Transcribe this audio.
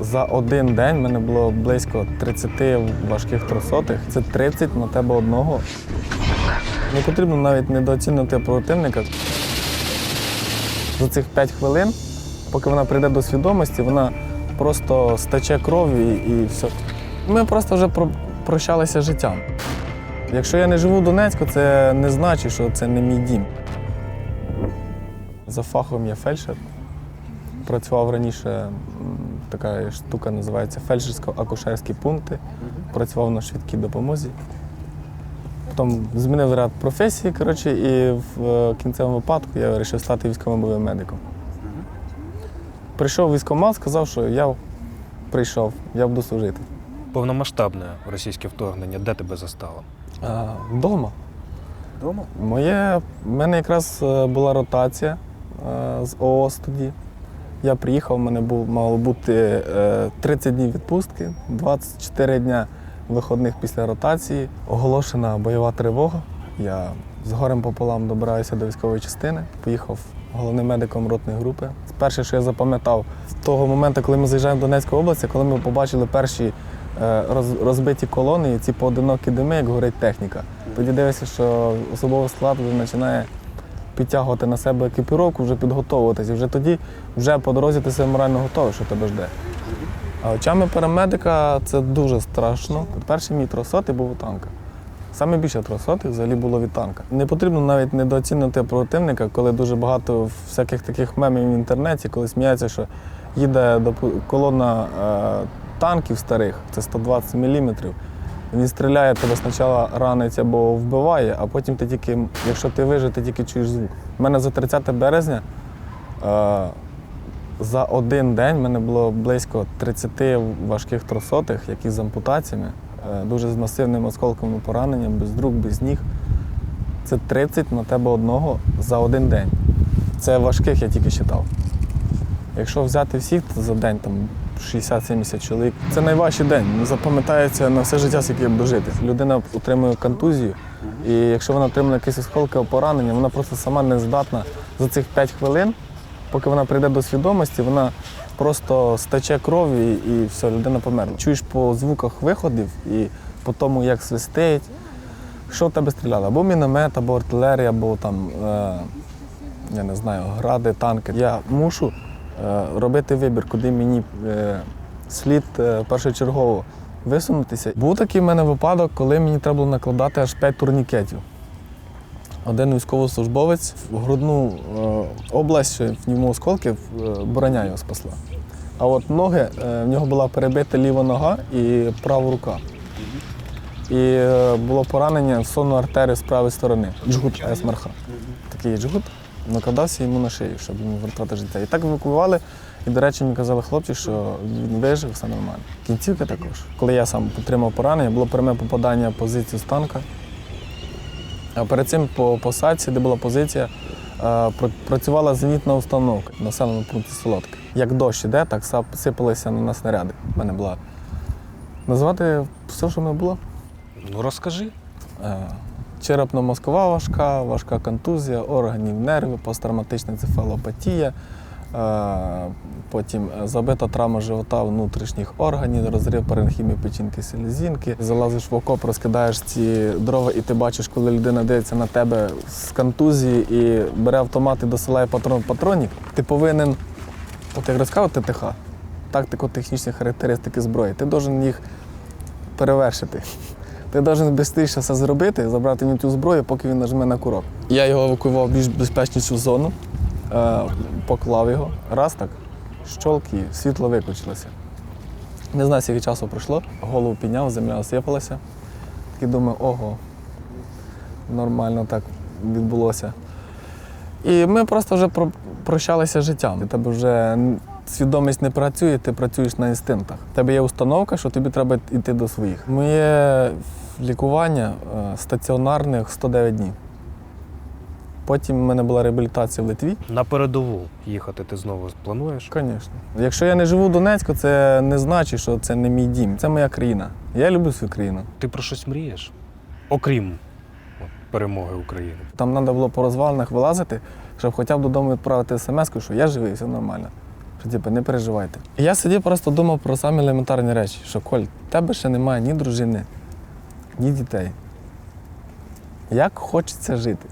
За один день в мене було близько 30 важких трьохсотих. Це 30 на тебе одного. Не потрібно навіть недооцінювати противника. За цих 5 хвилин, поки вона прийде до свідомості, вона просто стече кров'ю і, все. Ми просто вже про- прощалися життям. Якщо я не живу в Донецьку, це не значить, що це не мій дім. За фахом я фельдшер. Працював раніше, така штука називається фельдшерсько-акушерські пункти. Працював на швидкій допомозі. Потім змінив ряд професій, коротше, і в е, кінцевому випадку я вирішив стати військовим бойовим медиком. Прийшов військкомат, сказав, що я прийшов, я буду служити. Повномасштабне російське вторгнення, де тебе застало? А, вдома. Вдома? Моє, в мене якраз е, була ротація е, з ООС тоді. Я приїхав, у мене був, мало бути е, 30 днів відпустки, 24 дня виходних після ротації. Оголошена бойова тривога. Я з горем пополам добираюся до військової частини. Поїхав головним медиком ротної групи. Перше, що я запам'ятав, з того моменту, коли ми заїжджаємо в Донецьку область, коли ми побачили перші е, розбиті колони ці поодинокі дими, як горить техніка. Тоді дивишся, що особовий склад вже починає підтягувати на себе екіпіровку, вже підготовуватися. І вже тоді, вже по дорозі ти себе морально готовий, що тебе жде. А очами парамедика це дуже страшно. Перший мій трьохсотий був у танка. Саме більше трьохсотих взагалі було від танка. Не потрібно навіть недооцінювати противника, коли дуже багато всяких таких мемів в інтернеті, коли сміються, що їде колона е, танків старих, це 120 мм. Він стріляє, тебе спочатку ранить або вбиває, а потім ти тільки, якщо ти вижив, ти тільки чуєш звук. У мене за 30 березня е, за один день в мене було близько 30 важких трьохсотих, які з ампутаціями, е, дуже з масивним осколковим пораненням, без рук, без ніг. Це 30 на тебе одного за один день. Це важких я тільки вважав. Якщо взяти всіх, то за день там 60-70 чоловік. Це найважчий день. Ну, Запам'ятається на все життя, скільки я буду жити. Людина отримує контузію, і якщо вона отримає якесь осколкове поранення, вона просто сама не здатна за цих 5 хвилин, поки вона прийде до свідомості, вона просто стече кров'ю і, все, людина померла. Чуєш по звуках виходів і по тому, як свистить, що в тебе стріляли? Або міномет, або артилерія, або там, е, я не знаю, гради, танки. Я мушу робити вибір, куди мені е, слід е, першочергово висунутися. Був такий в мене випадок, коли мені треба було накладати аж 5 турнікетів. Один військовослужбовець в грудну е, область, що в ньому осколки, е, броня його спасла. А от ноги, е, в нього була перебита ліва нога і права рука. І е, було поранення в сонну артерію з правої сторони. Джгут СМРХ. Такий джгут накладався йому на шию, щоб йому врятувати життя. І так евакуювали. І, до речі, мені казали хлопці, що він вижив, все нормально. Кінцівка також. Коли я сам отримав поранення, було пряме попадання в позицію з танка. А перед цим по посадці, де була позиція, е, працювала зенітна установка в населеному пункті Солодке. Як дощ іде, так сипалися на нас снаряди. У мене була. Назвати все, що в мене було. Ну розкажи. Черепно-мозкова важка, важка контузія, органів нервів, посттравматична цефалопатія, е, потім е, забита травма живота внутрішніх органів, розрив паренхімії печінки селезінки. Залазиш в окоп, розкидаєш ці дрова, і ти бачиш, коли людина дивиться на тебе з контузії і бере автомат і досилає патрон патронік. Ти повинен, от як розказав ТТХ, тактико-технічні характеристики зброї, ти повинен їх перевершити. Ти повинен швидше все зробити, забрати нього цю зброю, поки він нажме на курок. Я його евакуював в більш безпечнішу зону, е, поклав його. Раз так, щолк і світло виключилося. Не знаю, скільки часу пройшло, голову підняв, земля осипалася. Такий думаю, ого, нормально так відбулося. І ми просто вже про- прощалися життям. Тебе вже свідомість не працює, ти працюєш на інстинктах. У тебе є установка, що тобі треба йти до своїх. Моє лікування е, стаціонарних 109 днів. Потім в мене була реабілітація в Литві. На передову їхати ти знову плануєш? Звісно. Якщо я не живу в Донецьку, це не значить, що це не мій дім. Це моя країна. Я люблю свою країну. Ти про щось мрієш? Окрім перемоги України. Там треба було по розвалинах вилазити, щоб хоча б додому відправити смс, що я живий, все нормально. Що типу, не переживайте. Я сидів просто думав про самі елементарні речі, що Коль, тебе ще немає ні дружини, ні дітей. Як хочеться жити.